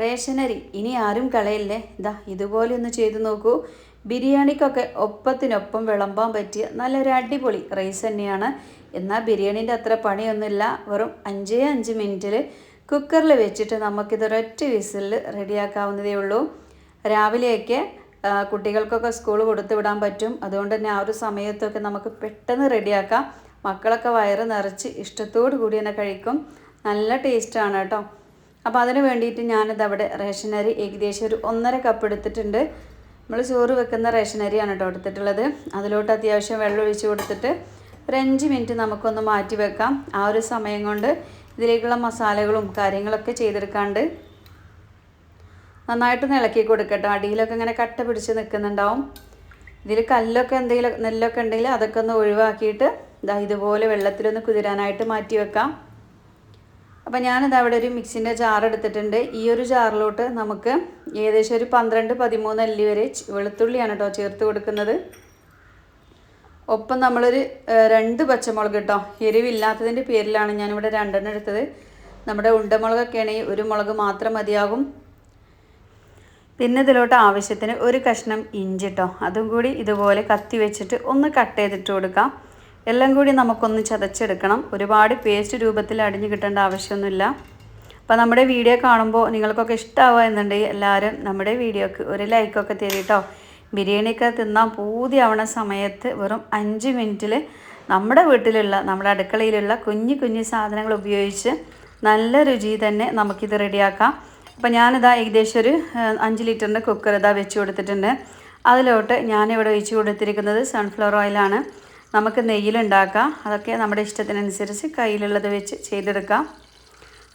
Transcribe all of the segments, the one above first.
റേഷനരി ഇനി ആരും കളയില്ലേ? ഇതാ ഇതുപോലെ ഒന്ന് ചെയ്തു നോക്കൂ. ബിരിയാണിക്കൊക്കെ ഒപ്പത്തിനൊപ്പം വിളമ്പാൻ പറ്റിയ നല്ലൊരു അടിപൊളി റൈസ് തന്നെയാണ്. എന്നാൽ ബിരിയാണീന്റെ അത്ര പണിയൊന്നുമില്ല. വെറും അഞ്ചേ അഞ്ച് മിനിറ്റിൽ കുക്കറിൽ വെച്ചിട്ട് നമുക്കിതൊരൊറ്റ വിസിലിൽ റെഡിയാക്കാവുന്നതേ ഉള്ളൂ. രാവിലെയൊക്കെ കുട്ടികൾക്കൊക്കെ സ്കൂൾ കൊടുത്തു വിടാൻ പറ്റും. അതുകൊണ്ട് തന്നെ ആ ഒരു സമയത്തൊക്കെ നമുക്ക് പെട്ടെന്ന് റെഡിയാക്കാം. മക്കളൊക്കെ വയറ് നിറച്ച് ഇഷ്ടത്തോടു കൂടി തന്നെ കഴിക്കും. നല്ല ടേസ്റ്റാണ് കേട്ടോ. അപ്പോൾ അതിന് വേണ്ടിയിട്ട് ഞാനിത് അവിടെ റേഷനരി ഏകദേശം ഒരു ഒന്നര കപ്പ് എടുത്തിട്ടുണ്ട്. നമ്മൾ ചോറ് വെക്കുന്ന റേഷനരിയാണ് കേട്ടോ എടുത്തിട്ടുള്ളത്. അതിലോട്ട് അത്യാവശ്യം വെള്ളം ഒഴിച്ച് കൊടുത്തിട്ട് ഒരു അഞ്ച് മിനിറ്റ് നമുക്കൊന്ന് മാറ്റി വെക്കാം. ആ ഒരു സമയം കൊണ്ട് ഇതിലേക്കുള്ള മസാലകളും കാര്യങ്ങളൊക്കെ ചെയ്തെടുക്കാണ്ട് നന്നായിട്ട് ഇളക്കി കൊടുക്കട്ടോ. അടിയിലൊക്കെ ഇങ്ങനെ കട്ട പിടിച്ച് നിൽക്കുന്നുണ്ടാവും. ഇതിൽ കല്ലൊക്കെ എന്തെങ്കിലും നെല്ലൊക്കെ ഉണ്ടെങ്കിൽ അതൊക്കെ ഒന്ന് ഒഴിവാക്കിയിട്ട് ഇതാ ഇതുപോലെ വെള്ളത്തിലൊന്ന് കുതിരാനായിട്ട് മാറ്റി വെക്കാം. അപ്പം ഞാനിത് അവിടെ ഒരു മിക്സിന്റെ ജാർ എടുത്തിട്ടുണ്ട്. ഈ ഒരു ജാറിലോട്ട് നമുക്ക് ഏകദേശം ഒരു പന്ത്രണ്ട് പതിമൂന്ന് അല്ലി വരെ വെളുത്തുള്ളിയാണ് കേട്ടോ ചേർത്ത് കൊടുക്കുന്നത്. ഒപ്പം നമ്മളൊരു രണ്ട് പച്ചമുളക് കേട്ടോ എരിവില്ലാത്തതിന്റെ പേരിലാണ് ഞാനിവിടെ രണ്ടെണ്ണം എടുത്തത്. നമ്മുടെ ഉണ്ടമുളകൊക്കെ ആണെങ്കിൽ ഒരു മുളക് മാത്രം മതിയാകും. പിന്നെ ഇതിലോട്ട് ആവശ്യത്തിന് ഒരു കഷ്ണം ഇഞ്ചി കേട്ടോ അതും കൂടി ഇതുപോലെ കത്തി വെച്ചിട്ട് ഒന്ന് കട്ട് ചെയ്തിട്ട് കൊടുക്കാം. എല്ലാം കൂടി നമുക്കൊന്ന് ചതച്ചെടുക്കണം. ഒരുപാട് പേസ്റ്റ് രൂപത്തിൽ അടിഞ്ഞു കിട്ടേണ്ട ആവശ്യമൊന്നുമില്ല. അപ്പോൾ നമ്മുടെ വീഡിയോ കാണുമ്പോൾ നിങ്ങൾക്കൊക്കെ ഇഷ്ടമാവുക എന്നുണ്ടെങ്കിൽ എല്ലാവരും നമ്മുടെ വീഡിയോക്ക് ഒരു ലൈക്കൊക്കെ തരിട്ടോ. ബിരിയാണിയൊക്കെ തിന്നാൻ പൂതിയാവണ സമയത്ത് വെറും അഞ്ച് മിനിറ്റിൽ നമ്മുടെ വീട്ടിലുള്ള നമ്മുടെ അടുക്കളയിലുള്ള കുഞ്ഞു കുഞ്ഞു സാധനങ്ങൾ ഉപയോഗിച്ച് നല്ല രുചി തന്നെ നമുക്കിത് റെഡിയാക്കാം. അപ്പോൾ ഞാനിതാ ഏകദേശം ഒരു അഞ്ച് ലിറ്ററിന്റെ കുക്കർ ഇതാ വെച്ച് കൊടുത്തിട്ടുണ്ട്. അതിലോട്ട് ഞാനിവിടെ ഒഴിച്ച് കൊടുത്തിരിക്കുന്നത് സൺഫ്ലവർ ഓയിലാണ് നമുക്ക് നെയ്യിലുണ്ടാക്കാം. അതൊക്കെ നമ്മുടെ ഇഷ്ടത്തിനനുസരിച്ച് കയ്യിലുള്ളത് വെച്ച് ചെയ്തെടുക്കാം.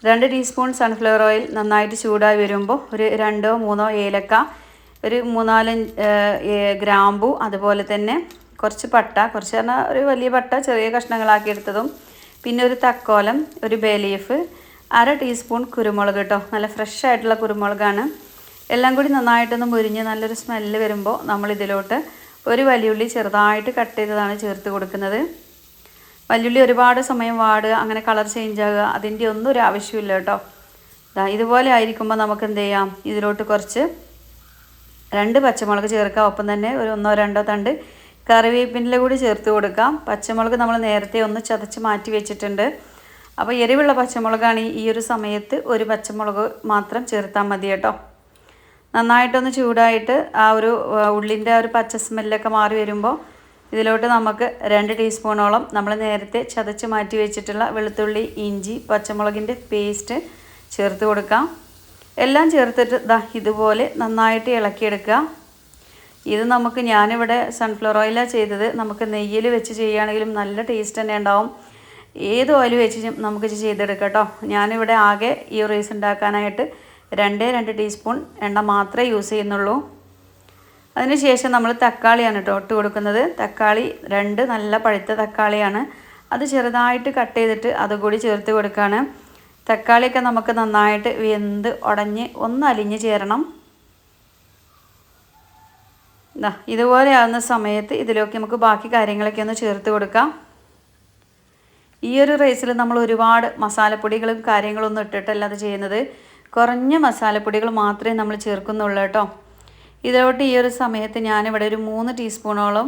രണ്ട് ടീസ്പൂൺ സൺഫ്ലവർ ഓയിൽ നന്നായിട്ട് ചൂടായി വരുമ്പോൾ ഒരു രണ്ടോ മൂന്നോ ഏലക്ക ഒരു മൂന്നാൽ ഗ്രാമ്പു അതുപോലെ തന്നെ കുറച്ച് പട്ട. കുറച്ച് പറഞ്ഞാൽ ഒരു വലിയ പട്ട ചെറിയ കഷ്ണങ്ങളാക്കി എടുത്തതും. പിന്നെ ഒരു തക്കോലം ഒരു ബേലീഫ് അര ടീസ്പൂൺ കുരുമുളക് കേട്ടോ നല്ല ഫ്രഷ് ആയിട്ടുള്ള കുരുമുളകാണ്. എല്ലാം കൂടി നന്നായിട്ടൊന്ന് മുരിഞ്ഞ് നല്ലൊരു സ്മെല്ല് വരുമ്പോൾ നമ്മൾ ഇതിലോട്ട് ഒരു വലിയുള്ളി ചെറുതായിട്ട് കട്ട് ചെയ്തതാണ് ചേർത്ത് കൊടുക്കുന്നത്. വലിയുള്ളി ഒരുപാട് സമയം വാടുക അങ്ങനെ കളർ ചേഞ്ച് ആകുക അതിന്റെ ഒന്നും ഒരു ആവശ്യമില്ല കേട്ടോ. ഇതുപോലെ ആയിരിക്കുമ്പോൾ നമുക്ക് എന്ത് ചെയ്യാം? ഇതിലോട്ട് കുറച്ച് രണ്ട് പച്ചമുളക് ചേർക്കാം ഒപ്പം തന്നെ ഒരു ഒന്നോ രണ്ടോ തണ്ട് കറിവേപ്പിന്റെ കൂടി ചേർത്ത് കൊടുക്കാം. പച്ചമുളക് നമ്മൾ നേരത്തെ ഒന്ന് ചതച്ച് മാറ്റി വെച്ചിട്ടുണ്ട്. അപ്പോൾ എരിവുള്ള പച്ചമുളകാണ് ഈ ഒരു സമയത്ത് ഒരു പച്ചമുളക് മാത്രം ചേർത്താൽ മതി കേട്ടോ. നന്നായിട്ടൊന്ന് ചൂടായിട്ട് ആ ഒരു ഉള്ളിന്റെ ആ ഒരു പച്ച സ്മെല്ലൊക്കെ മാറി വരുമ്പോൾ ഇതിലോട്ട് നമുക്ക് രണ്ട് ടീസ്പൂണോളം നമ്മൾ നേരത്തെ ചതച്ച് മാറ്റി വെച്ചിട്ടുള്ള വെളുത്തുള്ളി ഇഞ്ചി പച്ചമുളകിന്റെ പേസ്റ്റ് ചേർത്ത് കൊടുക്കാം. എല്ലാം ചേർത്തിട്ട് ദാ ഇതുപോലെ നന്നായിട്ട് ഇളക്കിയെടുക്കുക. ഇത് നമുക്ക് ഞാനിവിടെ സൺഫ്ലവർ ഓയിലാണ് ചെയ്തത്. നമുക്ക് നെയ്യിൽ വെച്ച് ചെയ്യുകയാണെങ്കിലും നല്ല ടേസ്റ്റ് തന്നെ ഉണ്ടാവും. ഏത് ഓയിൽ വെച്ച് നമുക്ക് ചെയ്തെടുക്കാം കേട്ടോ. ഞാനിവിടെ ആകെ ഈ റൈസ് ഉണ്ടാക്കാനായിട്ട് രണ്ടേ രണ്ട് ടീസ്പൂൺ എണ്ണ മാത്രമേ യൂസ് ചെയ്യുന്നുള്ളൂ. അതിനുശേഷം നമ്മൾ തക്കാളിയാണ് കേട്ടോ ഇട്ട് കൊടുക്കുന്നത്. തക്കാളി രണ്ട് നല്ല പഴുത്ത തക്കാളിയാണ്. അത് ചെറുതായിട്ട് കട്ട് ചെയ്തിട്ട് അതുകൂടി ചേർത്ത് കൊടുക്കുകയാണ് തക്കാളിയൊക്കെ നമുക്ക് നന്നായിട്ട് വെന്ത് ഉടഞ്ഞ് ഒന്ന് അലിഞ്ഞ് ചേരണം. ദാ ഇതുപോലെ ആകുന്ന സമയത്ത് ഇതിലേക്ക് നമുക്ക് ബാക്കി കാര്യങ്ങളൊക്കെ ഒന്ന് ചേർത്ത് കൊടുക്കാം. ഈ ഒരു റൈസിൽ നമ്മൾ ഒരുപാട് മസാലപ്പൊടികളും കാര്യങ്ങളൊന്നും ഇട്ടിട്ടല്ല അത് ചെയ്യുന്നത്. കുറഞ്ഞ മസാലപ്പൊടികൾ മാത്രമേ നമ്മൾ ചേർക്കുന്നുള്ളൂ കേട്ടോ. ഇതിലോട്ട് ഈ ഒരു സമയത്ത് ഞാനിവിടെ ഒരു മൂന്ന് ടീസ്പൂണോളം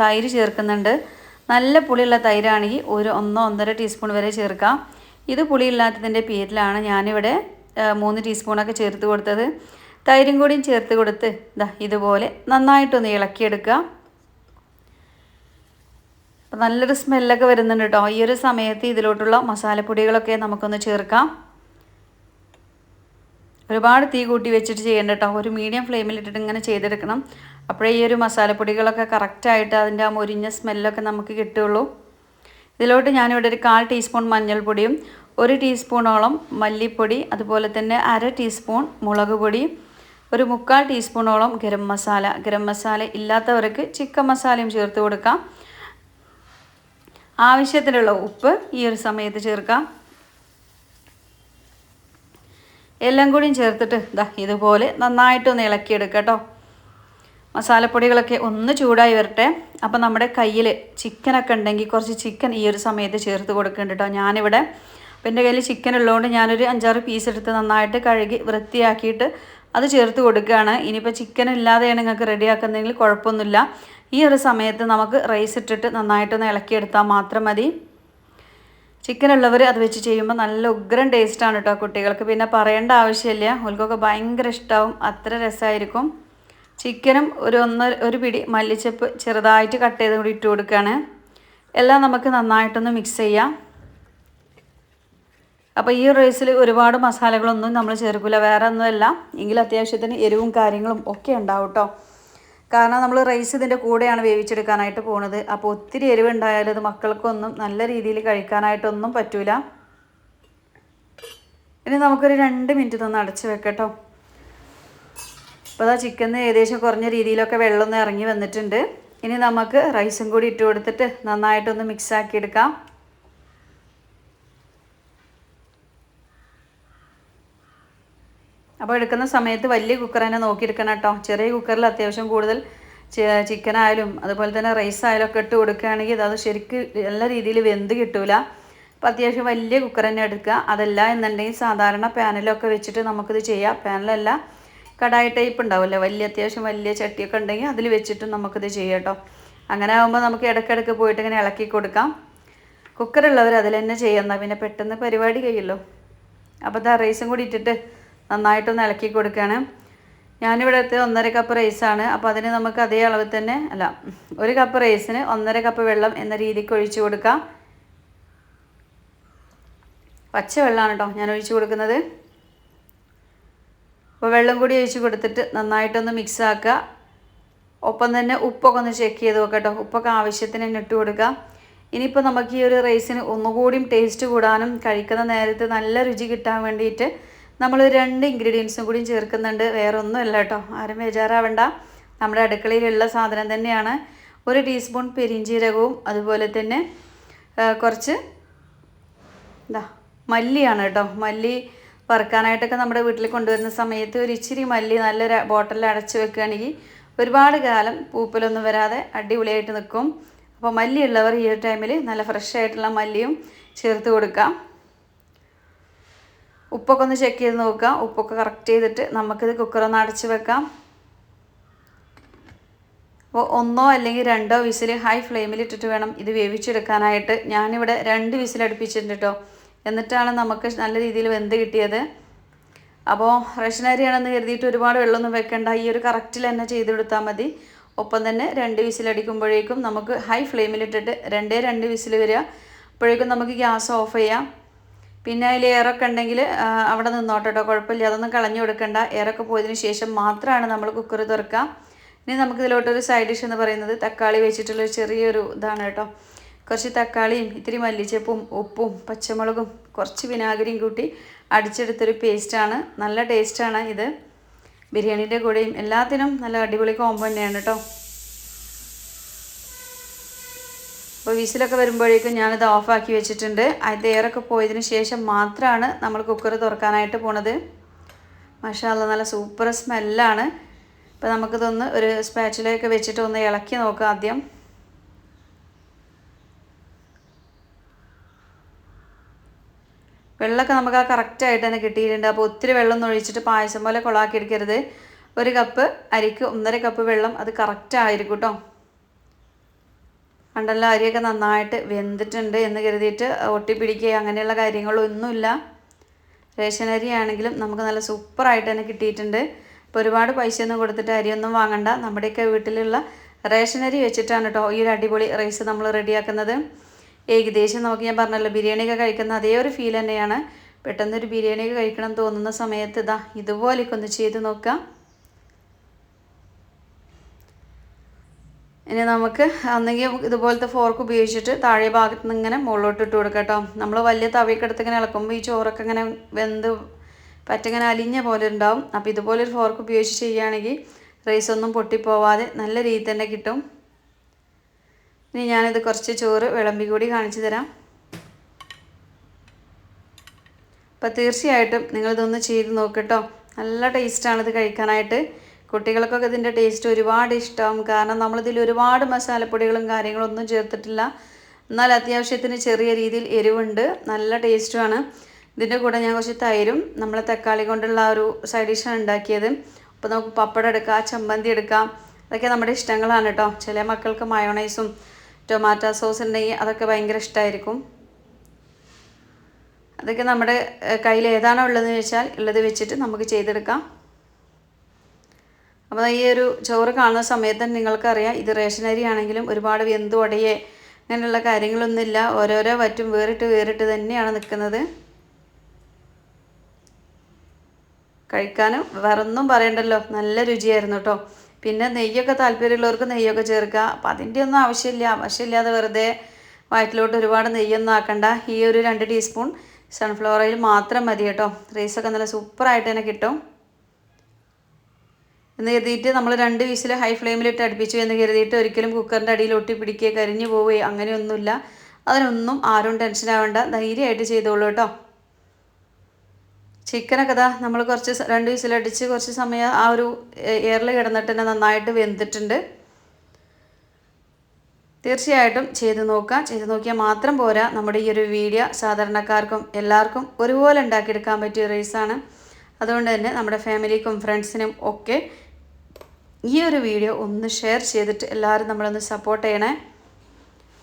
തൈര് ചേർക്കുന്നുണ്ട്. നല്ല പുളിയുള്ള തൈരാണെങ്കിൽ ഒരു ഒന്നോ ഒന്നര ടീസ്പൂൺ വരെ ചേർക്കാം. ഇത് പുളിയില്ലാത്തതിന്റെ പേരിലാണ് ഞാനിവിടെ മൂന്ന് ടീസ്പൂണൊക്കെ ചേർത്ത് കൊടുത്തത്. തൈരും കൂടിയും ചേർത്ത് കൊടുത്ത് ഇതാ ഇതുപോലെ നന്നായിട്ടൊന്ന് ഇളക്കിയെടുക്കുക. നല്ലൊരു സ്മെല്ലൊക്കെ വരുന്നുണ്ട് കേട്ടോ. ഈ ഒരു സമയത്ത് ഇതിലോട്ടുള്ള മസാലപ്പൊടികളൊക്കെ നമുക്കൊന്ന് ചേർക്കാം. ഒരുപാട് തീ കൂട്ടി വെച്ചിട്ട് ചെയ്യേണ്ട കേട്ടോ ഒരു മീഡിയം ഫ്ലെയിമിൽ ഇട്ടിട്ട് ഇങ്ങനെ ചെയ്തെടുക്കണം. അപ്പോഴേ ഈ ഒരു മസാലപ്പൊടികളൊക്കെ കറക്റ്റായിട്ട് അതിന്റെ ആ മൊരിഞ്ഞ സ്മെല്ലൊക്കെ നമുക്ക് കിട്ടുള്ളൂ ഇതിലോട്ട് ഞാനിവിടെ ഒരു കാൽ ടീസ്പൂൺ മഞ്ഞൾപ്പൊടിയും ഒരു ടീസ്പൂണോളം മല്ലിപ്പൊടി അതുപോലെ തന്നെ അര ടീസ്പൂൺ മുളക് പൊടി ഒരു മുക്കാൽ ടീസ്പൂണോളം ഗരം മസാല. ഗരം മസാല ഇല്ലാത്തവർക്ക് ചിക്കൻ മസാലയും ചേർത്ത് കൊടുക്കാം. ആവശ്യത്തിനുള്ള ഉപ്പ് ഈ ഒരു സമയത്ത് ചേർക്കാം. എല്ലാം കൂടിയും ചേർത്തിട്ട് ഇതാ ഇതുപോലെ നന്നായിട്ടൊന്ന് ഇളക്കിയെടുക്കുക കേട്ടോ. മസാലപ്പൊടികളൊക്കെ ഒന്ന് ചൂടായി വരട്ടെ. അപ്പം നമ്മുടെ കയ്യിൽ ചിക്കനൊക്കെ ഉണ്ടെങ്കിൽ കുറച്ച് ചിക്കൻ ഈ ഒരു സമയത്ത് ചേർത്ത് കൊടുക്കുന്നുണ്ട് കേട്ടോ ഞാനിവിടെ. അപ്പം എന്റെ കയ്യിൽ ചിക്കൻ ഉള്ളതുകൊണ്ട് ഞാനൊരു അഞ്ചാറ് പീസ് എടുത്ത് നന്നായിട്ട് കഴുകി വൃത്തിയാക്കിയിട്ട് അത് ചേർത്ത് കൊടുക്കുകയാണ് ഇനിയിപ്പോൾ ചിക്കൻ ഇല്ലാതെയാണ് നിങ്ങൾക്ക് റെഡിയാക്കുന്നതെങ്കിൽ കുഴപ്പമൊന്നുമില്ല. ഈ ഒരു സമയത്ത് നമുക്ക് റൈസ് ഇട്ടിട്ട് നന്നായിട്ടൊന്ന് ഇളക്കിയെടുത്താൽ മാത്രം മതി. ചിക്കൻ ഉള്ളവർ അത് വെച്ച് ചെയ്യുമ്പോൾ നല്ല ഉഗ്രൻ ടേസ്റ്റാണ് കേട്ടോ കുട്ടികൾക്ക്. പിന്നെ പറയേണ്ട ആവശ്യമില്ല. ഓൽക്കൊക്കെ ഭയങ്കര ഇഷ്ടമാവും അത്ര രസമായിരിക്കും ചിക്കനും ഒരു ഒന്ന് ഒരു പിടി മല്ലിച്ചപ്പ് ചെറുതായിട്ട് കട്ട് ചെയ്ത് കൂടി ഇട്ട് കൊടുക്കുകയാണ് എല്ലാം നമുക്ക് നന്നായിട്ടൊന്ന് മിക്സ് ചെയ്യാം. അപ്പോൾ ഈ റൈസിൽ ഒരുപാട് മസാലകളൊന്നും നമ്മൾ ചേർക്കില്ല വേറെ ഒന്നുമല്ല എങ്കിൽ അത്യാവശ്യത്തിന് എരിവും കാര്യങ്ങളും ഒക്കെ ഉണ്ടാവും കേട്ടോ കാരണം നമ്മൾ റൈസ് ഇതിന്റെ കൂടെയാണ് വേവിച്ചെടുക്കാനായിട്ട് പോണത്. അപ്പോൾ ഒത്തിരി എരിവുണ്ടായാലും അത് മക്കൾക്കൊന്നും നല്ല രീതിയിൽ കഴിക്കാനായിട്ടൊന്നും പറ്റൂല. ഇനി നമുക്കൊരു രണ്ട് മിനിറ്റ് ഒന്ന് അടച്ച് വെക്കട്ടോ. അപ്പോൾ അതാ ചിക്കന് ഏകദേശം കുറഞ്ഞ രീതിയിലൊക്കെ വെള്ളമൊന്നും ഇറങ്ങി വന്നിട്ടുണ്ട്. ഇനി നമുക്ക് റൈസും കൂടി ഇട്ട് കൊടുത്തിട്ട് നന്നായിട്ടൊന്ന് മിക്സ് ആക്കി എടുക്കാം അപ്പോൾ എടുക്കുന്ന സമയത്ത് വലിയ കുക്കർ തന്നെ നോക്കിയെടുക്കണം കേട്ടോ. ചെറിയ കുക്കറിൽ അത്യാവശ്യം കൂടുതൽ ചിക്കനായാലും അതുപോലെ തന്നെ റൈസ് ആയാലും ഒക്കെ ഇട്ട് കൊടുക്കുകയാണെങ്കിൽ അത് ശരിക്ക് നല്ല രീതിയിൽ വെന്ത് കിട്ടൂല. അപ്പോൾ അത്യാവശ്യം വലിയ കുക്കർ തന്നെ എടുക്കുക. അതല്ല എന്നുണ്ടെങ്കിൽ സാധാരണ പാനലൊക്കെ വെച്ചിട്ട് നമുക്കിത് ചെയ്യാം. പാനലല്ല കടായി ടൈപ്പ് ഉണ്ടാവില്ലേ വലിയ അത്യാവശ്യം വലിയ ചട്ടിയൊക്കെ ഉണ്ടെങ്കിൽ അതിൽ വെച്ചിട്ട് നമുക്കിത് ചെയ്യാം കേട്ടോ. അങ്ങനെ ആകുമ്പോൾ നമുക്ക് ഇടയ്ക്കിടയ്ക്ക് പോയിട്ട് ഇങ്ങനെ ഇളക്കി കൊടുക്കാം. കുക്കറുള്ളവർ അതിൽ തന്നെ ചെയ്യുന്ന പിന്നെ പെട്ടെന്ന് പരിപാടി കഴിയുമല്ലോ അപ്പോൾ ദാ റൈസും കൂടി ഇട്ടിട്ട് നന്നായിട്ടൊന്ന് ഇളക്കി കൊടുക്കുകയാണ്. ഞാനിവിടെ എത്തിയത് ഒന്നര കപ്പ് റൈസാണ് അപ്പോൾ അതിന് നമുക്ക് അതേ അളവിൽ തന്നെ അല്ല ഒരു കപ്പ് റൈസിന് ഒന്നര കപ്പ് വെള്ളം എന്ന രീതിക്ക് ഒഴിച്ചു കൊടുക്കാം. പച്ച വെള്ളമാണ് കേട്ടോ ഞാൻ ഒഴിച്ചു കൊടുക്കുന്നത്. അപ്പോൾ വെള്ളം കൂടി ഒഴിച്ച് കൊടുത്തിട്ട് നന്നായിട്ടൊന്ന് മിക്സ് ആക്കുക. ഒപ്പം തന്നെ ഉപ്പൊക്കെ ഒന്ന് ചെക്ക് ചെയ്ത് നോക്കാം കേട്ടോ ഉപ്പൊക്കെ ആവശ്യത്തിന് തന്നെ ഇട്ട് കൊടുക്കുക. ഇനിയിപ്പോൾ നമുക്ക് ഈ ഒരു റൈസിന് ഒന്നുകൂടിയും ടേസ്റ്റ് കൂടാനും കഴിക്കുന്ന നേരത്ത് നല്ല രുചി കിട്ടാൻ വേണ്ടിയിട്ട് നമ്മൾ രണ്ട് ഇൻഗ്രീഡിയൻസും കൂടി ചേർക്കുന്നുണ്ട്. വേറെ ഒന്നുമല്ല കേട്ടോ ആരും ബേജാറാവണ്ട. നമ്മുടെ അടുക്കളയിലുള്ള സാധനം തന്നെയാണ്. ഒരു ടീസ്പൂൺ പെരിഞ്ചീരകവും അതുപോലെ തന്നെ കുറച്ച് എന്താ മല്ലിയാണ് കേട്ടോ മല്ലി വറുക്കാനായിട്ടൊക്കെ നമ്മുടെ വീട്ടിൽ കൊണ്ടുവരുന്ന സമയത്ത് ഒരു ഇച്ചിരി മല്ലി നല്ലൊരു ബോട്ടിലിൽ അടച്ച് വെക്കുകയാണെങ്കിൽ ഒരുപാട് കാലം പൂപ്പലൊന്നും വരാതെ അടിപൊളിയായിട്ട് നിൽക്കും. അപ്പോൾ മല്ലിയുള്ളവർ ഈ ഒരു ടൈമിൽ നല്ല ഫ്രഷ് ആയിട്ടുള്ള മല്ലിയും ചേർത്ത് കൊടുക്കാം. ഉപ്പൊക്കെ ഒന്ന് ചെക്ക് ചെയ്ത് നോക്കാം ഉപ്പൊക്കെ കറക്റ്റ് ചെയ്തിട്ട് നമുക്കിത് കുക്കറൊന്ന് അടച്ച് വെക്കാം. അപ്പോൾ ഒന്നോ അല്ലെങ്കിൽ രണ്ടോ വിസിൽ ഹൈ ഫ്ലെയിമിൽ ഇട്ടിട്ട് വേണം ഇത് വേവിച്ചെടുക്കാനായിട്ട്. ഞാനിവിടെ രണ്ട് വിസിൽ അടുപ്പിച്ചിട്ടുണ്ട് കേട്ടോ എന്നിട്ടാണ് നമുക്ക് നല്ല രീതിയിൽ വെന്ത് കിട്ടിയത്. അപ്പോൾ റേഷൻ അരിയാണെന്ന് കരുതിയിട്ട് ഒരുപാട് വെള്ളമൊന്നും വെക്കേണ്ട. ഈ ഒരു കറക്റ്റിൽ തന്നെ ചെയ്തെടുത്താൽ മതി. ഒപ്പം തന്നെ രണ്ട് വിസിലടിക്കുമ്പോഴേക്കും നമുക്ക് ഹൈ ഫ്ലെയിമിലിട്ടിട്ട് രണ്ടേ രണ്ട് വിസിൽ വരിക. അപ്പോഴേക്കും നമുക്ക് ഗ്യാസ് ഓഫ് ചെയ്യാം. പിന്നെ അതിൽ എയറൊക്കെ ഉണ്ടെങ്കിൽ അവിടെ നിന്നോട്ടെ കേട്ടോ കുഴപ്പമില്ല. അതൊന്നും കളഞ്ഞു കൊടുക്കണ്ട. എയറൊക്കെ പോയതിന് ശേഷം മാത്രമാണ് നമ്മൾ കുക്കർ തുറക്കുക. ഇനി നമുക്ക് ഇതിലോട്ടൊരു സൈഡ് ഡിഷ് എന്ന് പറയുന്നത് തക്കാളി വെച്ചിട്ടുള്ള ചെറിയൊരു ഇതാണ് കേട്ടോ. കുറച്ച് തക്കാളിയും ഇത്തിരി മല്ലിച്ചപ്പും ഉപ്പും പച്ചമുളകും കുറച്ച് വിനാഗിരിയും കൂട്ടി അടിച്ചെടുത്തൊരു പേസ്റ്റാണ് നല്ല ടേസ്റ്റാണ് ഇത്. ബിരിയാണീന്റെ കൂടെയും എല്ലാത്തിനും നല്ല അടിപൊളി കോമ്പോ തന്നെയാണ് കേട്ടോ. അപ്പോൾ വിസിലൊക്കെ വരുമ്പോഴേക്കും ഞാനിത് ഓഫാക്കി വെച്ചിട്ടുണ്ട്. അത് എയറൊക്കെ പോയതിന് ശേഷം മാത്രമാണ് നമ്മൾ കുക്കർ തുറക്കാനായിട്ട് പോണത്. മഷാല നല്ല സൂപ്പർ സ്മെല്ലാണ്. അപ്പോൾ നമുക്കിതൊന്ന് ഒരു സ്പാച്ചിലൊക്കെ വെച്ചിട്ട് ഒന്ന് ഇളക്കി നോക്കാം ആദ്യം. വെള്ളമൊക്കെ നമുക്ക് ആ കറക്റ്റായിട്ട് തന്നെ കിട്ടിയിട്ടുണ്ട്. അപ്പോൾ ഒത്തിരി വെള്ളം ഒന്നും ഒഴിച്ചിട്ട് പായസം പോലെ കൊളാക്കി എടുക്കരുത്. ഒരു കപ്പ് അരിക്ക് ഒന്നര കപ്പ് വെള്ളം അത് കറക്റ്റ് ആയിരിക്കും കേട്ടോ. കണ്ടല്ലോ അരിയൊക്കെ നന്നായിട്ട് വെന്തിട്ടുണ്ട് എന്ന് കരുതിയിട്ട് ഒട്ടിപ്പിടിക്കുക അങ്ങനെയുള്ള കാര്യങ്ങളൊന്നുമില്ല. റേഷൻ അരി ആണെങ്കിലും നമുക്ക് നല്ല സൂപ്പറായിട്ട് തന്നെ കിട്ടിയിട്ടുണ്ട്. അപ്പോൾ ഒരുപാട് പൈസയൊന്നും കൊടുത്തിട്ട് അരിയൊന്നും വാങ്ങണ്ട. നമ്മുടെയൊക്കെ വീട്ടിലുള്ള റേഷൻ അരി വെച്ചിട്ടാണ് കേട്ടോ ഈ ഒരു അടിപൊളി റൈസ് നമ്മൾ റെഡിയാക്കുന്നത്. ഏകദേശം നമുക്ക് ഞാൻ പറഞ്ഞല്ലോ ബിരിയാണിയൊക്കെ കഴിക്കുന്ന അതേ ഒരു ഫീൽ തന്നെയാണ്. പെട്ടെന്നൊരു ബിരിയാണിയൊക്കെ കഴിക്കണം തോന്നുന്ന സമയത്ത് ഇതാ ഇതുപോലെയൊക്കെ ഒന്ന് ചെയ്ത് നോക്കാം. ഇനി നമുക്ക് അന്നെങ്കിൽ ഇതുപോലത്തെ ഫോർക്ക് ഉപയോഗിച്ചിട്ട് താഴെ ഭാഗത്ത് നിന്ന് ഇങ്ങനെ മുകളിലോട്ട് ഇട്ട് കൊടുക്കാം കേട്ടോ. നമ്മൾ വലിയ തവിയൊക്കെ എടുത്ത് ഇങ്ങനെ ഇളക്കുമ്പോൾ ഈ ചോറൊക്കെ ഇങ്ങനെ വെന്ത് പറ്റിങ്ങനെ അലിഞ്ഞ പോലെ ഉണ്ടാവും. അപ്പോൾ ഇതുപോലെ ഒരു ഫോർക്ക് ഉപയോഗിച്ച് ചെയ്യുകയാണെങ്കിൽ റൈസ് ഒന്നും പൊട്ടിപ്പോവാതെ നല്ല രീതി തന്നെ കിട്ടും. ഇനി ഞാനിത് കുറച്ച് ചോറ് വിളമ്പി കൂടി കാണിച്ചു തരാം. അപ്പോൾ തീർച്ചയായിട്ടും നിങ്ങളിതൊന്ന് ചെയ്ത് നോക്കട്ടോ നല്ല ടേസ്റ്റാണ് ഇത് കഴിക്കാനായിട്ട്. കുട്ടികൾക്കൊക്കെ ഇതിന്റെ ടേസ്റ്റ് ഒരുപാട് ഇഷ്ടം. കാരണം നമ്മളിതിൽ ഒരുപാട് മസാലപ്പൊടികളും കാര്യങ്ങളും ഒന്നും ചേർത്തിട്ടില്ല. എന്നാൽ അത്യാവശ്യത്തിന് ചെറിയ രീതിയിൽ എരിവുണ്ട്. നല്ല ടേസ്റ്റുമാണ് ഇതിന്റെ കൂടെ ഞാൻ കുറച്ച് തൈരും നമ്മൾ തക്കാളി കൊണ്ടുള്ള ഒരു സൈഡ് ഡിഷാണ് ഉണ്ടാക്കിയത്. അപ്പോൾ നമുക്ക് പപ്പടം എടുക്കാം ചമ്മന്തി എടുക്കാം. അതൊക്കെ നമ്മുടെ ഇഷ്ടങ്ങളാണ് കേട്ടോ ചില മക്കൾക്ക് മയോണൈസും ടൊമാറ്റോ സോസ് ഉണ്ടെങ്കിൽ അതൊക്കെ ഭയങ്കര ഇഷ്ടമായിരിക്കും അതൊക്കെ നമ്മുടെ കയ്യിൽ ഏതാണോ ഉള്ളതെന്ന് വെച്ചാൽ ഉള്ളത് വെച്ചിട്ട് നമുക്ക് ചെയ്തെടുക്കാം. അപ്പോൾ ഈ ഒരു ചോറ് കാണുന്ന സമയത്ത് തന്നെ നിങ്ങൾക്കറിയാം ഇത് റേഷൻ അരി ആണെങ്കിലും ഒരുപാട് വെന്ത് ഉടയെ അങ്ങനെയുള്ള കാര്യങ്ങളൊന്നുമില്ല. ഓരോരോ വറ്റും വേറിട്ട് വേറിട്ട് തന്നെയാണ് നിൽക്കുന്നത്. കഴിക്കാനും വേറൊന്നും പറയണ്ടല്ലോ. നല്ല രുചിയായിരുന്നു കേട്ടോ. പിന്നെ നെയ്യൊക്കെ താല്പര്യമുള്ളവർക്ക് നെയ്യൊക്കെ ചേർക്കുക. അപ്പം അതിന്റെ ഒന്നും ആവശ്യമില്ല. ആവശ്യമില്ലാതെ വെറുതെ വയറ്റിലോട്ട് ഒരുപാട് നെയ്യൊന്നും ആക്കണ്ട. ഈ ഒരു രണ്ട് ടീസ്പൂൺ സൺഫ്ലവർ ഓയിൽ മാത്രം മതി കേട്ടോ. റൈസൊക്കെ നല്ല സൂപ്പറായിട്ട് തന്നെ കിട്ടും. എന്ന് കരുതിയിട്ട് നമ്മൾ രണ്ട് വിസിൽ ഹൈ ഫ്ലെയിമിലിട്ട് അടുപ്പിച്ചു എന്ന് കരുതിയിട്ട് ഒരിക്കലും കുക്കറിന്റെ അടിയിൽ ഒട്ടി പിടിക്കുക കരിഞ്ഞു പോവുകയോ അങ്ങനെയൊന്നുമില്ല. അതിനൊന്നും ആരും ടെൻഷൻ ആവേണ്ട. ധൈര്യമായിട്ട് ചെയ്തോളൂ കേട്ടോ. ചിക്കനൊക്കെ ഇതാ നമ്മൾ കുറച്ച് രണ്ട് വിസിലടിച്ച് കുറച്ച് സമയം ആ ഒരു എയറിൽ കിടന്നിട്ട് തന്നെ നന്നായിട്ട് വെന്തിട്ടുണ്ട്. തീർച്ചയായിട്ടും ചെയ്ത് നോക്കാം. ചെയ്ത് നോക്കിയാൽ മാത്രം പോരാ. നമ്മുടെ ഈ ഒരു വീഡിയോ സാധാരണക്കാർക്കും എല്ലാവർക്കും ഒരുപോലെ ഉണ്ടാക്കിയെടുക്കാൻ പറ്റിയ റൈസാണ് അതുകൊണ്ട് തന്നെ നമ്മുടെ ഫാമിലിക്കും ഫ്രണ്ട്സിനും ഒക്കെ ഈ ഒരു വീഡിയോ ഒന്ന് ഷെയർ ചെയ്തിട്ട് എല്ലാവരും നമ്മളൊന്ന് സപ്പോർട്ട് ചെയ്യണേ.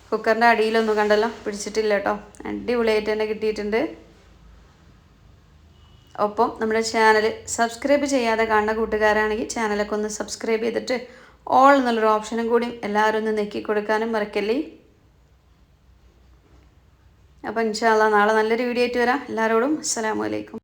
കുക്കറിന്റെ അടിയിലൊന്നും കണ്ടല്ലോ പിടിച്ചിട്ടില്ല കേട്ടോ. അടിപൊളിയായിട്ട് തന്നെ കിട്ടിയിട്ടുണ്ട്. ഒപ്പം നമ്മുടെ ചാനൽ സബ്സ്ക്രൈബ് ചെയ്യാതെ കാണുന്ന കൂട്ടുകാരാണെങ്കിൽ ചാനലൊക്കെ ഒന്ന് സബ്സ്ക്രൈബ് ചെയ്തിട്ട് ഓൾ എന്നുള്ളൊരു ഓപ്ഷനും കൂടി എല്ലാവരും ഒന്ന് നെക്കി കൊടുക്കാനും മറക്കല്ലേ. അപ്പോൾ ഇൻഷാല്ല നാളെ നല്ലൊരു വീഡിയോ ആയിട്ട് വരാം. എല്ലാവരോടും അസ്സാം വലൈക്കും